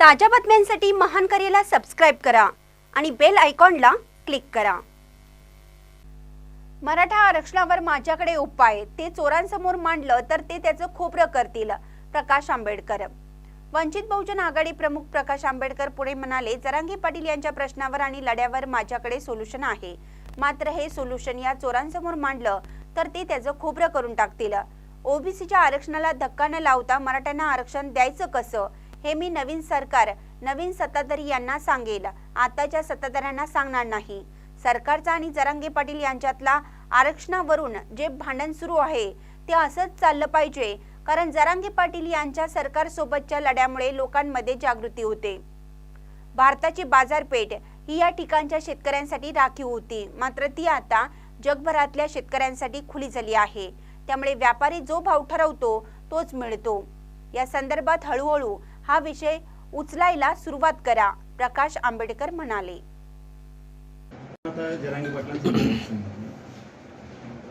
ताज्या बातम्यांसाठी महान करेला सबस्क्राईब करा आणि बेल आयकॉनला क्लिक करा. मराठा आरक्षणावर माझ्याकडे उपाय. ते चोरांसमोर मांडलं तर ते त्याचं खोबरं करतील प्रकाश आंबेडकर. वंचित बहुजन आघाडी प्रमुख प्रकाश आंबेडकर पुढे म्हणाले जरांगी पाटील यांच्या प्रश्नावर आणि लढ्यावर माझ्याकडे सोल्युशन आहे. मात्र हे सोल्युशन या चोरांसमोर मांडलं तर ते त्याचं खोबरं करून टाकतील. ओबीसीच्या आरक्षणाला धक्का न लावता मराठ्यांना आरक्षण द्यायचं कसं? हे मी नवीन सरकार नवीन सत्ताधारी यांना सांगेल. आताच्या सत्ताधाऱ्यांना सांगणार नाही. सरकारचा आणि जरांगे पाटील यांच्यातला आरक्षणावरून जे भांडण सुरू आहे ते असंच चाललं पाहिजे. कारण जरांगे पाटील यांच्या सरकारसोबतच्या लढ्यामुळे लोकांमध्ये जागृती होते. भारताची बाजारपेठ ही या ठिकाणच्या शेतकऱ्यांसाठी राखीव होती. मात्र ती आता जगभरातल्या शेतकऱ्यांसाठी खुली झाली आहे. त्यामुळे व्यापारी जो भाव ठरवतो तोच मिळतो. या संदर्भात हळूहळू हा विषय उचलायला सुरुवात करा प्रकाश आंबेडकर म्हणाले.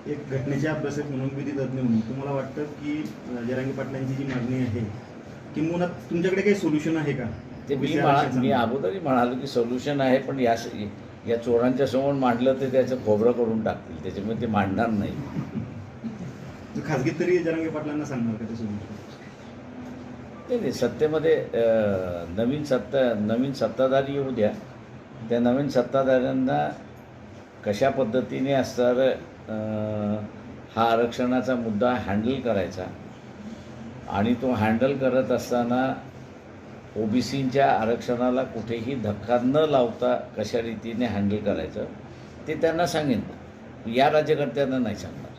एक घटनेच्या अभ्यासक म्हणून विधी तज्ञ म्हणून. तुम्हाला वाटतं की जरांगी पाटलांची जी मागणी आहे किंवा तुमच्याकडे काही सोल्युशन आहे का? ते मी? मी अगोदरही म्हणालो की सोल्युशन आहे पण या या चोरांच्या समोर मांडलं तर त्याचं खोबरं करून टाकतील. त्याच्यामुळे ते मांडणार नाही. खाजगीत तरी जरांगी पाटलांना सांगणार का ते सोल्युशन नाही नाही सत्तेमध्ये नवीन सत्ता नवीन सत्ताधारी येऊ द्या. त्या नवीन सत्ताधाऱ्यांना कशा पद्धतीने असणार हा आरक्षणाचा मुद्दा हँडल करायचा आणि तो हँडल करत असताना ओबीसीच्या आरक्षणाला कुठेही धक्का न लावता कशा रीतीने हँडल करायचं ते त्यांना सांगेन. या राज्यकर्त्यांना नाही सांगणार.